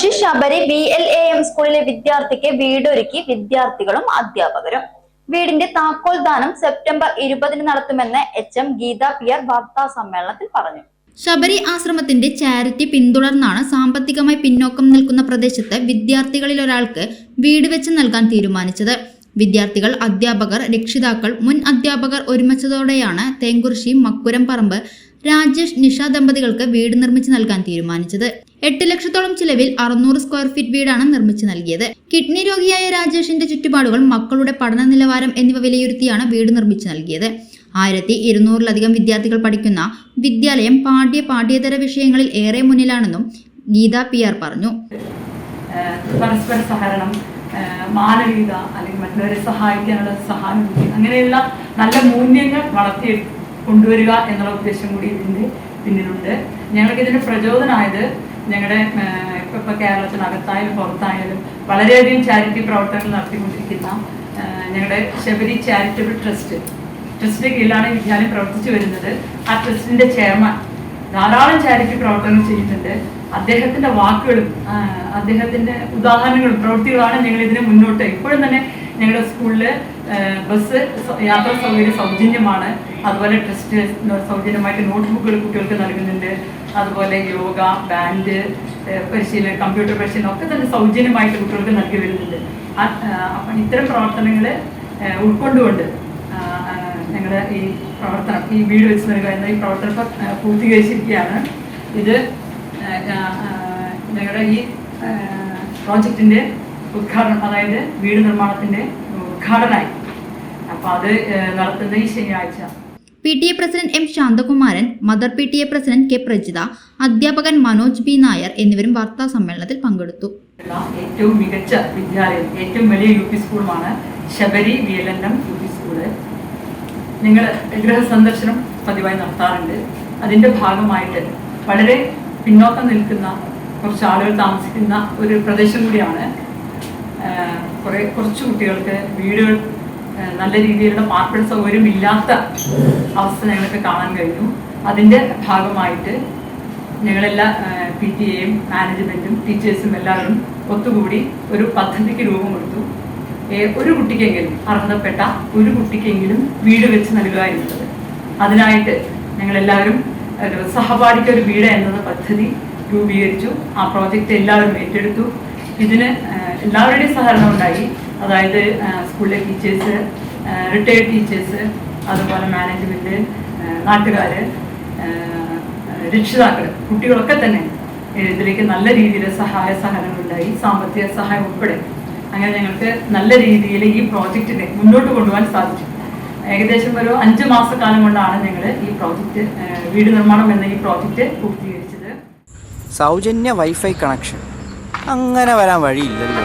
Thenkurissi Sabari B L A M സ്കൂളിലെ വിദ്യാർത്ഥിക്ക് വീടൊരുക്കി വിദ്യാർത്ഥികളും അധ്യാപകരും. വീടിന്റെ താക്കോൽ ദാനം സെപ്റ്റംബർ ഇരുപതിന് നടത്തുമെന്ന് എച്ച് എം ഗീത പിയർ വാർത്താ സമ്മേളനത്തിൽ പറഞ്ഞു. ശബരി ആശ്രമത്തിന്റെ ചാരിറ്റി പിന്തുടർന്നാണ് സാമ്പത്തികമായി പിന്നോക്കം നിൽക്കുന്ന പ്രദേശത്ത് വിദ്യാർത്ഥികളിൽ ഒരാൾക്ക് വീട് വെച്ച് നൽകാൻ തീരുമാനിച്ചത്. വിദ്യാർത്ഥികൾ അധ്യാപകർ രക്ഷിതാക്കൾ മുൻ അധ്യാപകർ ഒരുമിച്ചതോടെയാണ് തേങ്കുറിശി മക്കുരം പറമ്പ് രാജേഷ് നിഷ ദമ്പതികൾക്ക് വീട് നിർമ്മിച്ച് നൽകാൻ തീരുമാനിച്ചത്. എട്ട് ലക്ഷത്തോളം ചിലവിൽ അറുന്നൂറ് സ്ക്വയർ ഫീറ്റ് വീടാണ് നിർമ്മിച്ചു നൽകിയത്. കിഡ്നി രോഗിയായ രാജേഷിന്റെ ചുറ്റുപാടുകൾ മക്കളുടെ പഠന നിലവാരം എന്നിവ വിലയിരുത്തിയാണ് വീട് നിർമ്മിച്ചു നൽകിയത്. ആയിരത്തി ഇരുന്നൂറിലധികം വിദ്യാർത്ഥികൾ പഠിക്കുന്ന വിദ്യാലയം പാഠ്യ പാഠ്യേതര വിഷയങ്ങളിൽ ഏറെ മുന്നിലാണെന്നും ഗീത പി ആർ പറഞ്ഞു. പരസ്പര സഹകരണം മാനവികത അല്ലെങ്കിൽ മറ്റുള്ളവരെ സഹായിക്കാനുള്ള സഹാനുഭൂതി അങ്ങനെയുള്ള നല്ല മൂല്യങ്ങൾ വളർത്തി കൊണ്ടുവരിക എന്നുള്ള ഉദ്ദേശം കൂടി ഇതിന്റെ പിന്നിലുണ്ട്. ഞങ്ങൾക്ക് ഇതിന്റെ പ്രചോദനമായത് ഞങ്ങളുടെ ഇപ്പൊ ഇപ്പൊ കേരളത്തിനകത്തായാലും പുറത്തായാലും വളരെയധികം ചാരിറ്റി പ്രവർത്തനങ്ങൾ നടത്തിക്കൊണ്ടിരിക്കുന്ന ഞങ്ങളുടെ ശബരി ചാരിറ്റബിൾ ട്രസ്റ്റ് ട്രസ്റ്റിന്റെ കീഴിലാണ് വിദ്യാലയം പ്രവർത്തിച്ചു വരുന്നത്. ആ ട്രസ്റ്റിന്റെ ചെയർമാൻ ധാരാളം ചാരിറ്റി പ്രവർത്തനങ്ങൾ ചെയ്തിട്ടുണ്ട്. അദ്ദേഹത്തിന്റെ വാക്കുകളും അദ്ദേഹത്തിന്റെ ഉദാഹരണങ്ങളും പ്രവൃത്തികളാണ് ഞങ്ങൾ ഇതിനെ മുന്നോട്ട് ഇപ്പോഴും തന്നെ ഞങ്ങളുടെ സ്കൂളിൽ ബസ് യാത്ര സൗകര്യം സൗജന്യമാണ്. അതുപോലെ ട്രസ്റ്റ് സൗജന്യമായിട്ട് നോട്ട്ബുക്കുകൾ കുട്ടികൾക്ക് നൽകുന്നുണ്ട്. അതുപോലെ യോഗ ബാൻഡ് പരിശീലനം കമ്പ്യൂട്ടർ പരിശീലനം ഒക്കെ തന്നെ സൗജന്യമായിട്ട് കുട്ടികൾക്ക് നൽകി വരുന്നുണ്ട്. അപ്പം ഇത്തരം പ്രവർത്തനങ്ങൾ ഉൾക്കൊണ്ടുകൊണ്ട് ഞങ്ങളുടെ ഈ പ്രവർത്തനം ഈ വീട് വെച്ച് നൽകുക എന്ന ഈ പ്രവർത്തനം പൂർത്തീകരിച്ചിരിക്കുകയാണ്. ഇത് ഞങ്ങളുടെ ഈ പ്രോജക്റ്റിന്റെ ഉദ്ഘാടനം അതായത് വീട് നിർമ്മാണത്തിന്റെ ഉദ്ഘാടനമായി അപ്പോൾ അത് നടത്തുന്ന നടത്തുന്നത് ഈ ശനിയാഴ്ച. P T A president M Santhakumaran mother P T A president K Prajitha അധ്യാപകൻ മനോജ് ബി നായർ എന്നിവരും വാർത്താ സമ്മേളനത്തിൽ പങ്കെടുത്തു. ഏറ്റവും മികച്ച വിദ്യാലയം ഏറ്റവും വലിയ U P സ്കൂളുമാണ് Sabari V L N M U P school. നിങ്ങൾ ഗൃഹ സന്ദർശനം പതിവായി നടത്താറുണ്ട്. അതിന്റെ ഭാഗമായിട്ട് വളരെ പിന്നോക്കം നിൽക്കുന്ന കുറച്ച് ആളുകൾ താമസിക്കുന്ന ഒരു പ്രദേശം കൂടിയാണ്. കുറെ കുറേ കുറച്ച് കുട്ടികൾക്ക് വീടുകൾ നല്ല രീതിയിലുള്ള പാർപ്പിട സൗകര്യം ഇല്ലാത്ത അവസ്ഥ ഞങ്ങൾക്ക് കാണാൻ കഴിഞ്ഞു. അതിന്റെ ഭാഗമായിട്ട് ഞങ്ങളെല്ലാ പി ടി എയും മാനേജ്മെന്റും ടീച്ചേഴ്സും എല്ലാവരും ഒത്തുകൂടി ഒരു പദ്ധതിക്ക് രൂപം കൊടുത്തു. ഒരു കുട്ടിക്കെങ്കിലും അർഹതപ്പെട്ട ഒരു കുട്ടിക്കെങ്കിലും വീട് വെച്ച് നൽകുക എന്നുള്ളത്. അതിനായിട്ട് ഞങ്ങളെല്ലാവരും സഹപാഠിക്ക് ഒരു വീട് എന്നത് പദ്ധതി രൂപീകരിച്ചു. ആ പ്രോജക്റ്റ് എല്ലാവരും ഏറ്റെടുത്തു. ഇതിന് എല്ലാവരുടെയും സഹകരണം ഉണ്ടായി. അതായത് സ്കൂളിലെ ടീച്ചേഴ്സ് റിട്ടയർഡ് ടീച്ചേഴ്സ് അതുപോലെ മാനേജ്മെന്റ് നാട്ടുകാർ രക്ഷിതാക്കൾ കുട്ടികളൊക്കെ തന്നെ ഇതിലേക്ക് നല്ല രീതിയിൽ സഹായ സഹകരണം ഉണ്ടായി സാമ്പത്തിക സഹായം ഉൾപ്പെടെ. അങ്ങനെ ഞങ്ങൾക്ക് നല്ല രീതിയിൽ ഈ പ്രോജക്റ്റിനെ മുന്നോട്ട് കൊണ്ടുപോകാൻ സാധിച്ചു. ഏകദേശം ഒരു അഞ്ച് മാസക്കാലം കൊണ്ടാണ് ഞങ്ങൾ ഈ പ്രോജക്റ്റ് വീട് നിർമ്മാണം എന്ന ഈ പ്രോജക്റ്റ് പൂർത്തീകരിച്ചത്. സൗജന്യ വൈഫൈ കണക്ഷൻ. അങ്ങനെ വരാൻ വഴിയില്ലല്ലോ